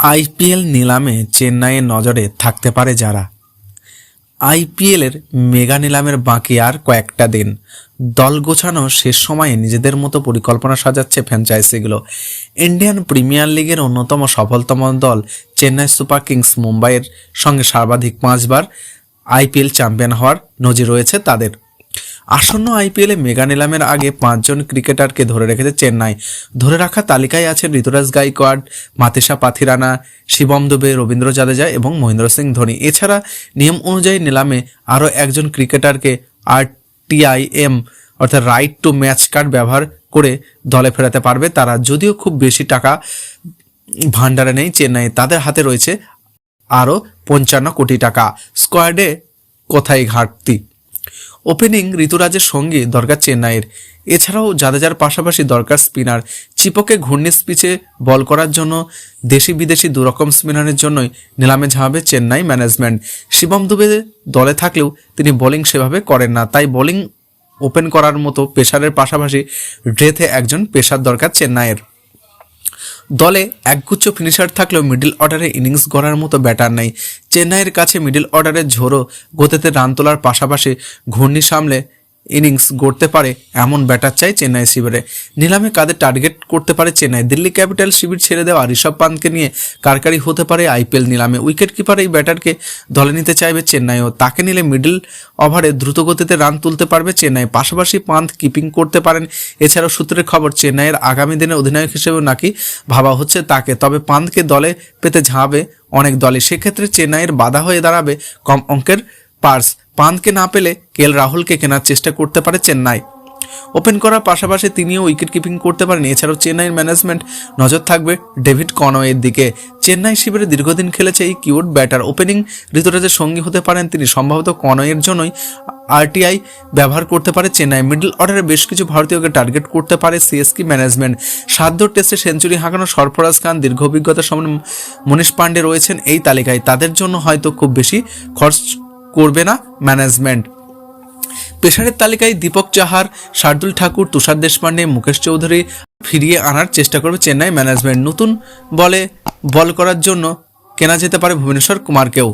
IPL নিলামে চেন্নাইয়ের নজরে থাকতে পারে যারা। আইপিএলের মেগা নিলামের বাকি আর কয়েকটা দিন। দল গোছানো শেষ সময়ে নিজেদের মতো পরিকল্পনা সাজাচ্ছে ফ্র্যাঞ্চাইজিগুলো। ইন্ডিয়ান প্রিমিয়ার লিগের অন্যতম সফলতম দল চেন্নাই সুপার কিংস মুম্বাইয়ের সঙ্গে সর্বাধিক পাঁচবার আইপিএল চ্যাম্পিয়ন হওয়ার নজির রয়েছে তাদের। আসন্ন আইপিএলে মেগা নিলামের আগে পাঁচজন ক্রিকেটারকে ধরে রেখেছে চেন্নাই। ধরে রাখা তালিকায় আছেন ঋতুরাজ গাইকোয়াড মাতিসা পাথিরানা, শিবম দুবে, রবীন্দ্র জাদেজা এবং মহেন্দ্র সিং ধোনি। এছাড়া নিয়ম অনুযায়ী নিলামে আরও একজন ক্রিকেটারকে আরটিআইএম, অর্থাৎ রাইট টু ম্যাচ কার্ড ব্যবহার করে দলে ফেরাতে পারবে তারা। যদিও খুব বেশি টাকা ভান্ডারে নেই চেন্নাই তাদের হাতে রয়েছে আরও পঞ্চান্ন কোটি টাকা। স্কোয়াডে কোথায় ঘাটতি? ওপেনিং ঋতুরাজের সঙ্গে দরকার চেন্নাইয়ের। এছাড়াও জাদেজার পাশাপাশি দরকার স্পিনার। চিপকে ঘূর্ণিস পিচে বল করার জন্য দেশি বিদেশি দুরকম স্পিনারের জন্যই নিলামে ঝাঁবে চেন্নাই ম্যানেজমেন্ট। শিবম দুবে দলে থাকলেও তিনি বোলিং সেভাবে করেন না, তাই বোলিং ওপেন করার মতো পেশারের পাশাপাশি ড্রেথে একজন পেশার দরকার চেন্নাইয়ের। দলে একগুচ্ছ ফিনিশার থাকলেও মিডল অর্ডারে ইনিংস গড়ার মতো ব্যাটার নেই। চেন্নাইয়ের কাছে মিডল অর্ডারের ঝোড়ো গতিতে রান তোলার পাশাপাশি ঘূর্ণি সামলে ইনিংস গড়তে পারে এমন ব্যাটার চাই চেন্নাই শিবিরে নিলামে কাদের টার্গেট করতে পারে চেন্নাই? দিল্লি ক্যাপিটাল শিবির ছেড়ে দেওয়া ঋষভ পান্তকে নিয়ে কারকারি হতে পারে আইপিএল নিলামে। উইকেট কিপার এই ব্যাটারকে দলে নিতে চাইবে চেন্নাইও তাকে নিলে মিডল ওভারে দ্রুত গতিতে রান তুলতে পারবে চেন্নাই। পাশাপাশি পান্ত কিপিং করতে পারেন। এছাড়াও সূত্রের খবর, চেন্নাইয়ের আগামী দিনে অধিনায়ক হিসেবেও নাকি ভাবা হচ্ছে তাকে। তবে পান্তকে দলে পেতে ঝাঁবে অনেক দলে সেক্ষেত্রে চেন্নাইয়ের বাধা হয়ে দাঁড়াবে কম অঙ্কের পার্স। পান্তকে না পেলে কেএল রাহুলকে কেনার চেষ্টা করতে পারে চেন্নাই। ওপেন করার পাশাপাশি তিনিও উইকেট কিপিং করতে পারেন এছাড়াও চেন্নাইয়ের ম্যানেজমেন্ট নজর থাকবে ডেভিড কনওয়ের দিকে। চেন্নাই শিবিরে দীর্ঘদিন খেলেছে এই কিউট ব্যাটার। ওপেনিং ঋতুরাজের সঙ্গী হতে পারেন তিনি। সম্ভবত কনওয়ের জন্যই আরটিআই ব্যবহার করতে পারে চেন্নাই। মিডল অর্ডারে বেশ কিছু ভারতীয়কে টার্গেট করতে পারে সিএসকি ম্যানেজমেন্ট। সাধ্য টেস্টে সেঞ্চুরি হাঁকানো সরফরাজ খান, দীর্ঘ অভিজ্ঞতা সমান মনীষ পান্ডে রয়েছেন এই তালিকায়। তাদের জন্য হয়তো খুব বেশি খরচ করবে না ম্যানেজমেন্ট পেশারের তালিকায় দীপক চাহার, শার্দুল ঠাকুর, তুষার দেশপান্ডে, মুকেশ চৌধুরী ফিরিয়ে আনার চেষ্টা করবে চেন্নাই ম্যানেজমেন্ট নতুন বলে বল করার জন্য কেনা যেতে পারে ভুবনেশ্বর কুমারকেও।